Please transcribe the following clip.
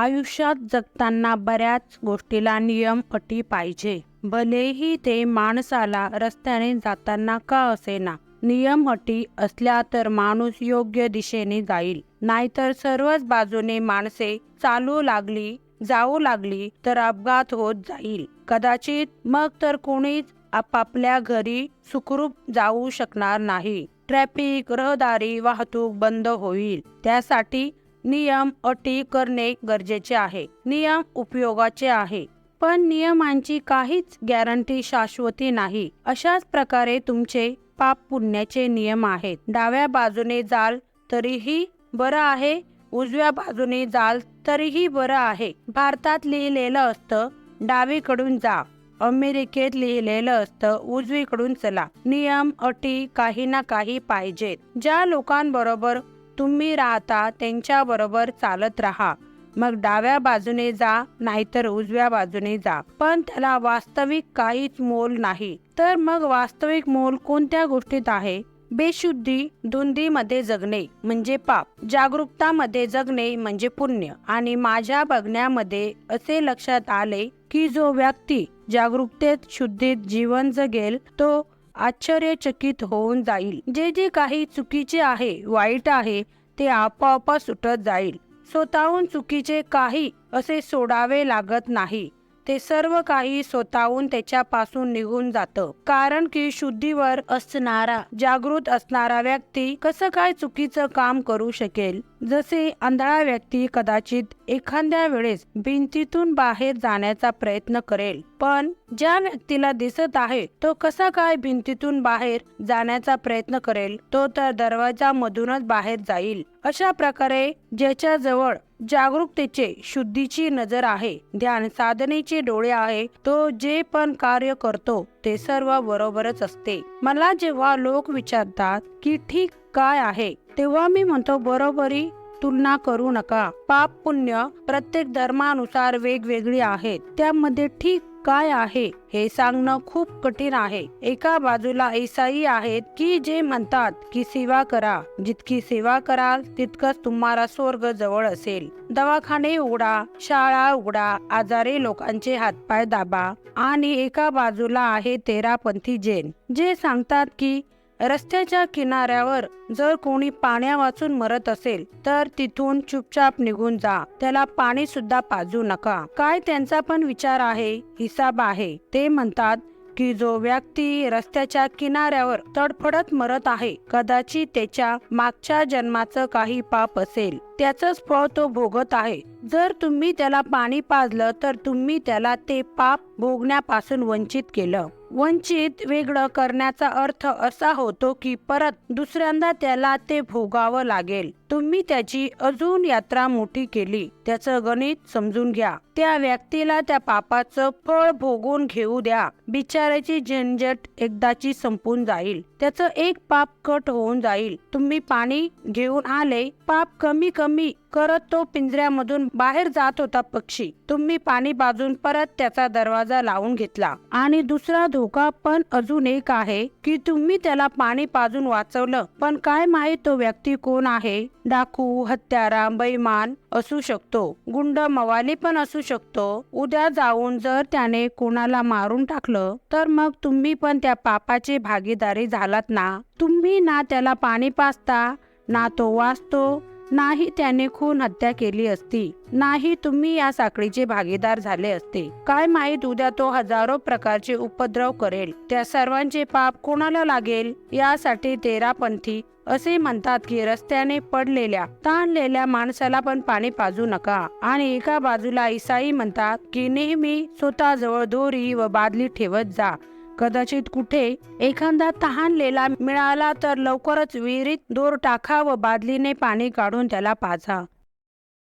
आयुष्यात जगताना बऱ्याच गोष्टीला नियम अटी पाहिजे. भलेही ते माणसाला रस्त्याने जाताना का असेना. नियम अटी असल्या तर माणूस योग्य दिशेने जाईल. नाहीतर सर्वच बाजूने माणसे चालू लागली जाऊ लागली तर अपघात होत जाईल. कदाचित मग तर कोणीच आपापल्या घरी सुखरूप जाऊ शकणार नाही. ट्रॅफिक रहदारी वाहतूक बंद होईल. त्यासाठी नियम अटी करणे गरजेचे आहे. नियम उपयोगाचे आहे. पण नियमांची काहीच गॅरंटी शाश्वती नाही. अशाच प्रकारे तुमचे पाप पुण्याचे नियम आहेत. डाव्या बाजूने जाल तरीही बरं आहे. उजव्या बाजूने जाल तरीही बरं आहे. भारतात लिहिलेलं असतं डावीकडून जा. अमेरिकेत लिहिलेलं असतं उजवीकडून चला. नियम अटी काही ना काही पाहिजेत. ज्या लोकांबरोबर तुम्ही राहता त्यांच्याबरोबर चालत राहा. मग डाव्या बाजूने जा नाहीतर उजव्या बाजूने जा. पण त्याला वास्तविक काहीच मोल नाही. तर मग वास्तविक मोल कोणत्या गोष्टीत आहे? बेशुद्धी धुंदीमध्ये जगणे म्हणजे पाप. जागरूकतामध्ये जगणे म्हणजे पुण्य. आणि माझ्या बघण्यामध्ये असे लक्षात आले की जो व्यक्ती जागरूकतेत शुद्धीत जीवन जगेल तो आश्चर्यचकित होऊन जाईल. जे जे काही चुकीचे आहे वाईट आहे ते आपोआप सुटत जाईल. स्वतःहून चुकीचे काही असे सोडावे लागत नाही. ते सर्व काही स्वतःहून त्याच्यापासून निघून जातं. कारण की शुद्धीवर असणारा जागृत असणारा व्यक्ती कसं काय चुकीचं काम करू शकेल? जसे आंधळा व्यक्ती कदाचित एखाद्या वेळेस भिंतीतून बाहेर जाण्याचा प्रयत्न करेल. पण ज्या व्यक्तीला दिसत आहे तो कसा काय भिंतीतून बाहेर जाण्याचा प्रयत्न करेल तो तर दरवाजा मधूनच बाहेर जाईल. अशा प्रकारे ज्याच्या जवळ जागरूकतेचे शुद्धीची नजर आहे ध्यान साधनेचे डोळे आहे तो जे पण कार्य करतो ते सर्व बरोबरच असते. मला जेव्हा लोक विचारतात की ठीक काय आहे तेव्हा मी म्हणतो बरोबरी तुलना करू नका. पाप पुण्य प्रत्येक धर्मानुसार वेगवेगळी आहेत. त्यामध्ये ठीक काय आहे हे सांगणं खूप कठीण आहे. एका बाजूला ईसाई आहेत की जे म्हणतात की सेवा करा. जितकी सेवा कराल तितकंच तुम्हाला स्वर्ग जवळ असेल. दवाखाने उघडा शाळा उघडा आजारी लोकांचे हातपाय दाबा आणि एका बाजूला आहे तेरापंथी जैन. जे सांगतात की रस्त्याच्या किनाऱ्यावर जर कोणी पाण्या वाचून मरत असेल तर तिथून चुपचाप निघून जा. त्याला पाणी सुद्धा पाजू नका. काय त्यांचा पण विचार आहे हिसाब आहे ते म्हणतात की जो व्यक्ती रस्त्याच्या किनाऱ्यावर तडफडत मरत आहे कदाचित त्याच्या मागच्या जन्माचं काही पाप असेल. त्याचंच फळ तो भोगत आहे. जर तुम्ही त्याला पाणी पाजलं तर तुम्ही त्याला ते पाप भोगण्यापासून वंचित केलं. वंचित वेगळं करण्याचा अर्थ असा होतो की परत दुसऱ्यांदा त्याला ते भोगावं लागेल. तुम्ही त्याची अजून यात्रा मोठी केली. त्याचं गणित समजून घ्या. त्या व्यक्तीला त्या पापाचं फळ भोगून घेऊ द्या. बिचाराची झंझट एकदाची संपून जाईल. त्याचं एक पाप कट होऊन जाईल. तुम्ही पाणी घेऊन आले पाप कमी कमी करत तो पिंजऱ्यामधून बाहेर जात होता पक्षी. तुम्ही पाणी बाजून परत त्याचा दरवाजा लावून घेतला. आणि दुसरा धोका पण अजून एक आहे की तुम्ही त्याला पाणी पाजून वाचवलं. पण काय माहीत तो व्यक्ती कोण आहे? डाकू हत्यारा बैमान असू शकतो. गुंड मवाली पण असू शकतो. उद्या जाऊन जर त्याने कोणाला मारून टाकलं तर मग तुम्ही पण त्या पापाचे भागीदारी झालात ना? तुम्ही ना त्याला पाणी पाचता ना तो वाचतो नाही त्याने खून हत्या केली असती नाही तुम्ही या साखळीचे भागीदार झाले असते. काय माहीत उद्या तो हजारो प्रकारचे उपद्रव करेल. त्या सर्वांचे पाप कोणाला लागेल? यासाठी तेरापंथी असे म्हणतात की रस्त्याने पडलेल्या ताणलेल्या माणसाला पण पाणी पाजू नका. आणि एका बाजूला ईसाई म्हणतात की नेहमी स्वतःजवळ दोरी व बादली ठेवत जा. कदाचित कुठे एखादा तहानलेला मिळाला तर लवकरच विहिरीत दोर टाका व बादलीने पाणी काढून त्याला पाजा.